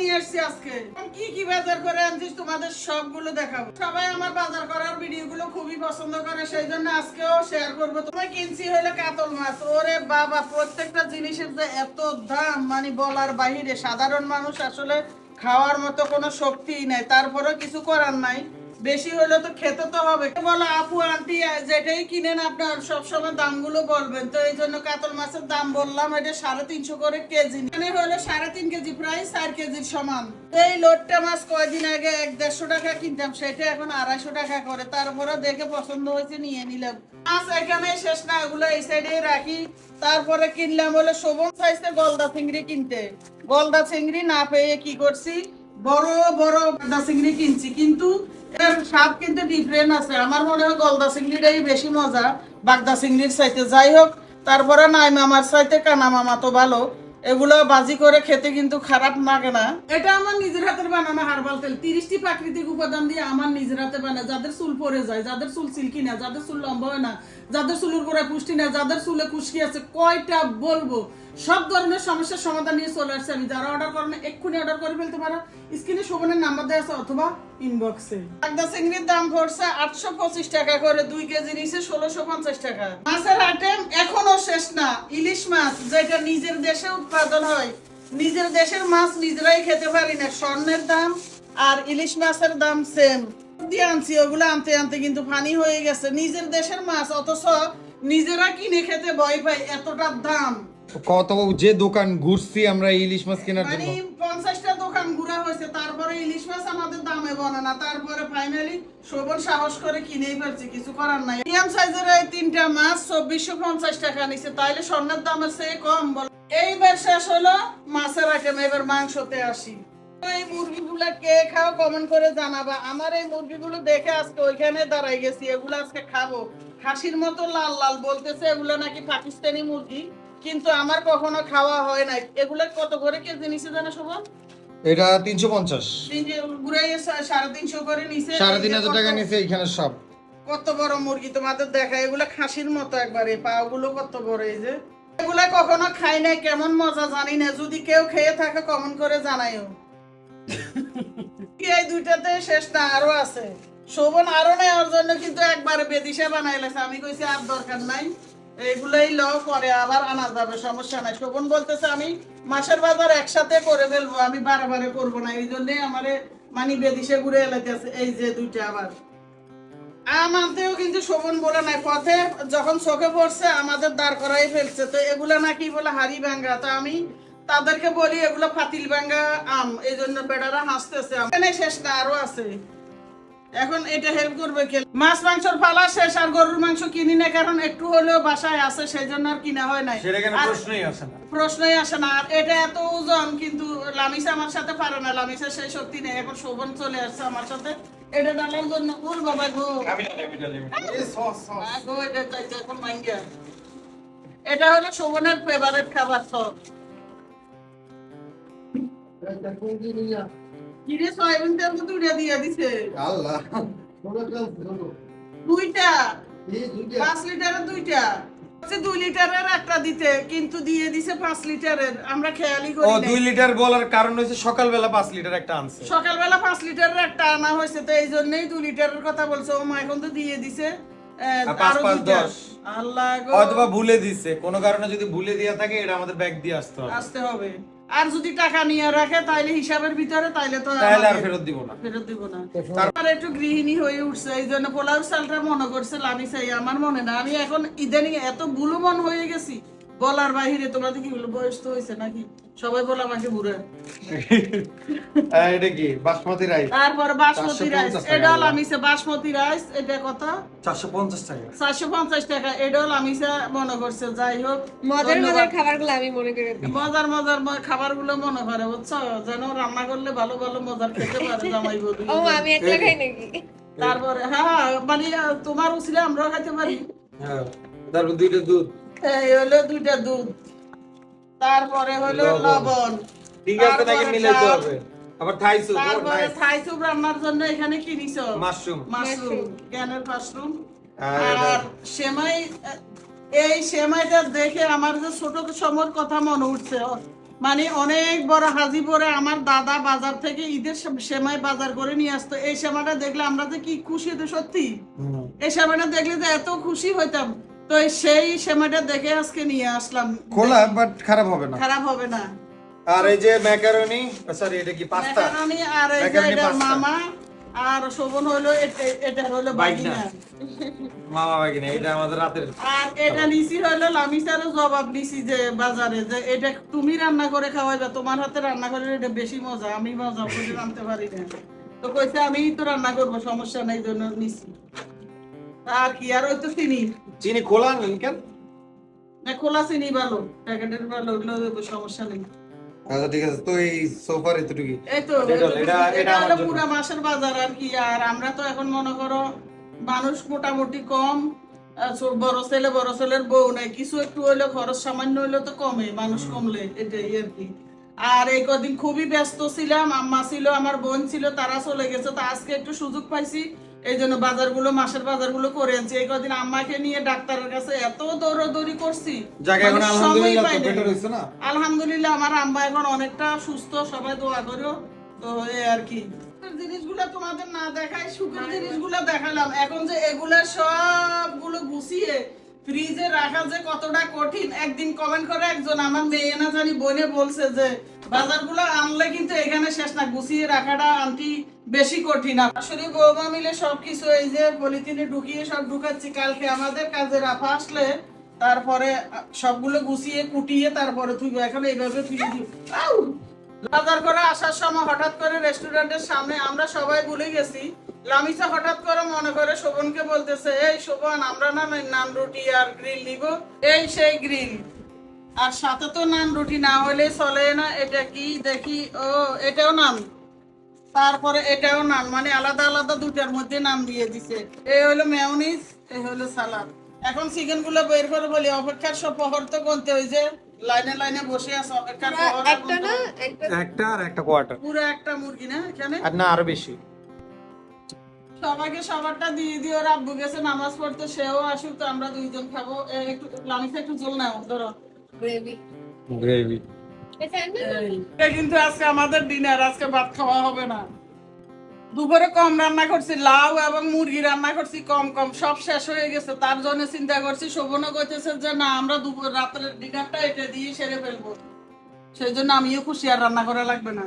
নিয়ে আসছি আজকে। কি কি বাজার করে আনছিস তোমাদের সবগুলো দেখাবো। সবাই আমার বাজার করার ভিডিওগুলো খুবই পছন্দ করে সেই জন্য আজকেও শেয়ার করব। তোমায় কিনছি হলো কাতল মাছ। ওরে বাবা, প্রত্যেকটা জিনিসের যে এত দাম মানে বলার বাহিরে সাধারণ মানুষ আসলে খাওয়ার মতো কোনো শক্তিই নাই। তারপরেও কিছু করার নাই। বেশি হলে তো খেতে তো হবে। বলো, আপু, আন্টি, যেটাই কিনেন আপনার, সবসময় দামগুলো বলবেন। তো এই জন্য কাতল মাছের দাম বললাম, এটা সাড়ে তিনশো করে কেজি। মানে হলো সাড়ে তিন কেজি প্রায়, চার কেজির সমান। এই লোটটা মাছ কয়দিন আগে এক দেড়শো টাকা কিনতাম, সেটা এখন আড়াইশো টাকা করে। তারপরে দেখে পছন্দ হয়েছে, নিয়ে নিলাম। মাছ এখানে শেষ না, এগুলো এই সাইডে রাখি। তারপরে কিনলাম হলো শোভন সাইজে গলদা চিংড়ি কিনতে। গলদা চিংড়ি না পেয়ে কি করছি? বড় বড় গলদা চিংড়ি কিনছি। কিন্তু এর স্বাদ কিন্তু ডিফারেন্ট আছে। আমার মনে হয় গলদা চিংড়িটাই বেশি মজা। বাগদা চিংড়ির যাই হোক, তারপরে নাই মামার কানা মামা তো ভালো। এগুলো বাজি করে খেতে কিন্তু খারাপ লাগে না। এটা আমার নিজের হাতের বানানো হার্বাল তেল। তিরিশটি প্রাকৃতিক উপাদান দিয়ে আমার নিজের হাতে বানা যাদের চুল পড়ে যায়, যাদের চুল সিল্কি না, যাদের চুল লম্বা হয় না, যাদের চুলের গোড়ায় পুষ্টি না, যাদের চুলে খুশকি আছে, কয়টা বলব? সব ধরনের সমস্যার সমাধান নিয়ে চলে আসছে আমি। যারা অর্ডার করেন এক্ষুনি অর্ডার করে ফেলতে পারো। স্ক্রিনে শোভনের নাম্বার দেওয়া আছে অথবা ইনবক্সে বাগদা চিংড়ির দাম পড়ছে আটশো পঁচিশ টাকা করে, দুই কেজি নিচে ষোলোশো পঞ্চাশ টাকা। মাছের আইটেম এখনও শেষ না। ইলিশ মাছ, যেটা নিজের দেশে উৎপাদন হয়। নিজের দেশের মাছ নিজেরাই খেতে পারি না। স্বর্ণের দাম আর ইলিশ মাছের দাম সেম দিয়ে আনছি, ওগুলো আনতে আনতে কিন্তু ফানি হয়ে গেছে। নিজের দেশের মাছ, অথচ নিজেরা কিনে খেতে ভয় পাই এতটা দাম। কত যে দোকান ঘুরছি আমরা ইলিশ মাছ কেনার মানে জন্য। পঞ্চাশটা দোকান ঘুরা হয়েছে তারপরে ইলিশ মাছ আমাদের দামে বনে না তারপরে ফাইনালি শোভন সাহস করে কিনেই ফেলছি কিছু করার নাই। মিডিয়াম সাইজের এই তিনটা মাছ চব্বিশশো পঞ্চাশ টাকা নিচ্ছে তাইলে স্বর্ণের দামের চেয়ে কম বল। এইবার শেষ হলো মাছের আইটেম এবার মাংসতে আসি। এই মুরগিগুলো কে খাও কমেন্ট করে জানাবা। আমার এই মুরগিগুলো দেখে আজকে ওইখানে দাঁড়াই গেছি এগুলো আজকে খাব। খাসির মতো লাল লাল বলতেছে এগুলো নাকি পাকিস্তানি মুরগি। কিন্তু আমার কখনো খাওয়া হয় নাই। এগুলো কত করে কেজি নিচে জানা শোভন? এটা তিনশো পঞ্চাশ। ঘুরাই সাড়ে তিনশো করে নিচে সাড়ে তিন হাজার টাকা নিয়েছে এখানে সব। কত বড় মুরগি তোমাদের দেখা এগুলো খাসির মতো একবারে পা গুলো কত বড় এই যে। এগুলা কখনো খাই নাই কেমন মজা জানি না। যদি কেউ খেয়ে থাকে কমন করে জানাইও এই দুইটাতে শেষ না আরও আছে। শোভন আরও নেওয়ার জন্য কিন্তু একবারে বেদিশা বানাইলেছে আমি কইছি আর দরকার নাই। এইগুলাই ল পরে আবার আনা যাবে, সমস্যা নাই। শোভন বলতেছে, আমি মাসের বাজার একসাথে করে ফেলব, আমি বারে করব না। এই জন্যই আমারে মানে বেদিশে ঘুরে এলাইতেছে এই যে দুইটা আবার। আমাদেরও কিন্তু শোভন বলে নাই, পথে যখন চোখে পড়ছে, আমাদের দাঁড় করাই ফেলছে। তো এগুলা নাকি বলে হাড়ি ভাঙ্গা। তো আমি তাদেরকে বলি, এগুলো ফাতিল ভাঙ্গা আম, এই জন্য বেটারা হাসতেছে। এখানে শেষ আরও আছে। এখন এটা হেল্প করবে কে? মাছ মাংসর ফালা শেষ আর গরুর মাংস কিনি না কারণ একটু হলেও বাসায় আছে সেই জন্য আর কিনা হয় নাই। সেটা কেন আর- প্রশ্নই আসে না। প্রশ্নই আসে না। আর এটা এত ওজন কিন্তু লামিসা আমার সাথে পারে না। লামিসা সেই শক্তি নেই। এখন শোভন চলে আসছে আমার সাথে। এটা ডালার জন্য উল বাবা গো। এটা চাইছে এখন মাইঙ্গা এটা হলো শোভনের ফেভারিট খাবার সব কিরে সয়াবিন তেল তো দিয়ে দিছে। আল্লাহ। দুইটা পাঁচ লিটারের দুইটা। দুই লিটারের একটা দিতে কিন্তু দিয়ে দিছে পাঁচ লিটারের। আমরা খেয়ালই করি নাই। দুই লিটার বলার কারণ হচ্ছে সকালবেলা পাঁচ লিটার একটা আনছে। সকালবেলা পাঁচ লিটারের একটা আনা হয়েছে তো এই জন্যই দু লিটারের কথা বলছে। ও মা এখন তো দিয়ে দিছে। আল্লাহ গো। হয়তোবা ভুলে দিছে। কোনো কারণে যদি ভুলে দিয়া থাকে এটা আমাদের ব্যাগ দিয়ে আসতে হবে। আসতে হবে। আর যদি টাকা নিয়ে রাখে তাইলে হিসাবের ভিতরে তাইলে তো তাহলে আর ফেরত দিব না। ফেরত দিব না। তারপর একটু গৃহিণী হয়ে উঠছে এই জন্য পোলাও চালটা মনে করছে লামি চাই আমার মনে না। আমি এখন ইদানিং এত গুলুমন মন হয়ে গেছি বলার বাহিরে তোমরা বয়স তো হয়েছে নাকি? সবাই বলে আমাকে বুড়া। এটা কি? বাসমতি রাইস? তারপর বাসমতি রাইস। এটা বাসমতি রাইস। এটা কত? চারশো পঞ্চাশ টাকা। চারশো পঞ্চাশ টাকা। এটাও লামিছে মনে করছে যাই হোক। মজার মজার খাবারগুলো আমি মনে করে। মজার মজার খাবারগুলো মনে করে বুঝছ? যেন রান্না করলে ভালো ভালো মজার খেতে পারে জামাই বৌদি। ও আমি একলা খাই নাকি? তারপরে হ্যাঁ মানে তোমার উচিলে আমরাও খাইতে পারি। হ্যাঁ তারপর দুইটা দুধ। এই হলো দুইটা দুধ। তারপরে হলো লবণ। ঠিক আছে মিলাইতে হবে। আবার থাই তারপরে থাই স্যুপ রান্নার জন্য এখানে কি নিছো মাশরুম। মাশরুম ক্যানের মাশরুম। আর আর সেমাই এই সেমাইটা দেখে আমার যে ছোট সময়ের কথা মনে উঠছে। মানে অনেক বড় হাজিপুরে আমার দাদা বাজার থেকে ঈদের সেমাই বাজার করে নিয়ে আসতো। এই সেমাটা দেখলে আমরা যে কি খুশি হতো সত্যি? এই সেমাটা দেখলে যে এত খুশি হইতাম। তো সেই সেমাইটা দেখে আজকে নিয়ে আসলাম। খোলা বাট খারাপ হবে না। খারাপ হবে না। আর এই যে ম্যাকারনি সরি এটা কি পাস্তা? ম্যাকারনি আর এই যে এটা মামা আর শোভন হলো এটা- এটা হলো বাগিনা। মামা বাগিনা এটা আমাদের রাতের আর এটা নিছি হলো লামিসারও জবাব নিছি যে বাজারে যে এটা তুমি রান্না করে খাওয়াইবা তোমার হাতে রান্না করলে এটা বেশি মজা আমি মজা করে রাঁধতে পারি না। তো কইছে আমি তো রান্না করব সমস্যা নাই জন্য নিছি। আর কি আর ওই তো চিনি? চিনি খোলা আনলেন কেন? না খোলা চিনি ভালো প্যাকেটের ভালো ওগুলো তো সমস্যা নেই। আচ্ছা ঠিক আছে তো এই সোফার এতটুকু এই তো এটা হলো-। পুরা মাসের বাজার আর কি আর আমরা তো এখন মনে করো মানুষ মোটামুটি কম বড় ছেলে বড় ছেলের বউ নাই কিছু একটু হইলে খরচ সামান্য হইলে তো কমে মানুষ কমলে এটাই আর কি। আর এই কদিন খুবই ব্যস্ত ছিলাম আম্মা ছিল আমার বোন ছিল তারা চলে গেছে তো আজকে একটু সুযোগ পাইছি এই জন্য বাজারগুলো মাসের বাজারগুলো করে আনছি। এই কদিন আম্মাকে নিয়ে ডাক্তারের কাছে এত দৌড়াদৌড়ি করছি। মানে আলহামদুলিল্লাহ আমার আম্মা এখন অনেকটা সুস্থ সবাই দোয়া করো তো এই আর কি। জিনিসগুলো তোমাদের না দেখাই সুখের জিনিসগুলো দেখালাম। এখন যে এগুলা সবগুলো গুছিয়ে ফ্রিজে রাখা যে কতটা কঠিন একদিন কমেন্ট করে একজন আমার মেয়ে না জানি বোনে বলছে যে বাজারগুলো আনলে কিন্তু এখানে শেষ না, গুছিয়ে রাখাটা বেশি কঠিন। আসলে মিলে সবকিছু, এই যে পলিথিনে ঢুকিয়ে সব ঢুকাচ্ছি কালকে আমাদের আসলে তারপরে সবগুলো গুছিয়ে, কুটিয়ে তারপরে এখন এইভাবে! বাজার করে আসার সময় হঠাৎ করে রেস্টুরেন্টের সামনে আমরা সবাই ভুলে গেছি। লামিসা হঠাৎ করে মনে করে শোভনকে বলতেছে, এই শোভন, আমরা না নান রুটি আর গ্রিল নিব? এই সেই গ্রিল। আর সাথে তো নান রুটি না হলে চলে না এটা কি দেখি? ও এটাও নান। তারপরে এটাও নান মানে আলাদা আলাদা দুটার মধ্যে নাম দিয়ে দিছে। এই হলো মেয়নিজ এই হলো সালাদ এখন চিকেনগুলো বের করে বলি অপেক্ষার সব পহর তো গুনতে ওই যে লাইনে লাইনে বসে আছে অপেক্ষার পহর একটা না একটা? আর একটা কোয়ার্টার পুরো একটা মুরগি না এখানে? আর না আরও বেশি। সবাইকে সবারটা দিয়ে দিয়ে ওর আব্বু গেছে নামাজ পড়তে সেও আসুক তো আমরা দুইজন খাব। একটু লামিসা একটু জল নাও ধরো। গ্রেভি গ্রেভি এটা কিন্তু আজকে আমাদের ডিনার আজকে ভাত খাওয়া হবে না। দুপুরে কম রান্না করছি লাউ এবং মুরগি রান্না করছি কম কম সব শেষ হয়ে গেছে। তার জন্য চিন্তা করছি শোভনও কইতেছে যে না আমরা দুপুর রাতের ডিনারটা এটা দিয়ে সেরে ফেলব। সেই জন্য আমিও খুশি আর রান্না করা লাগবে না।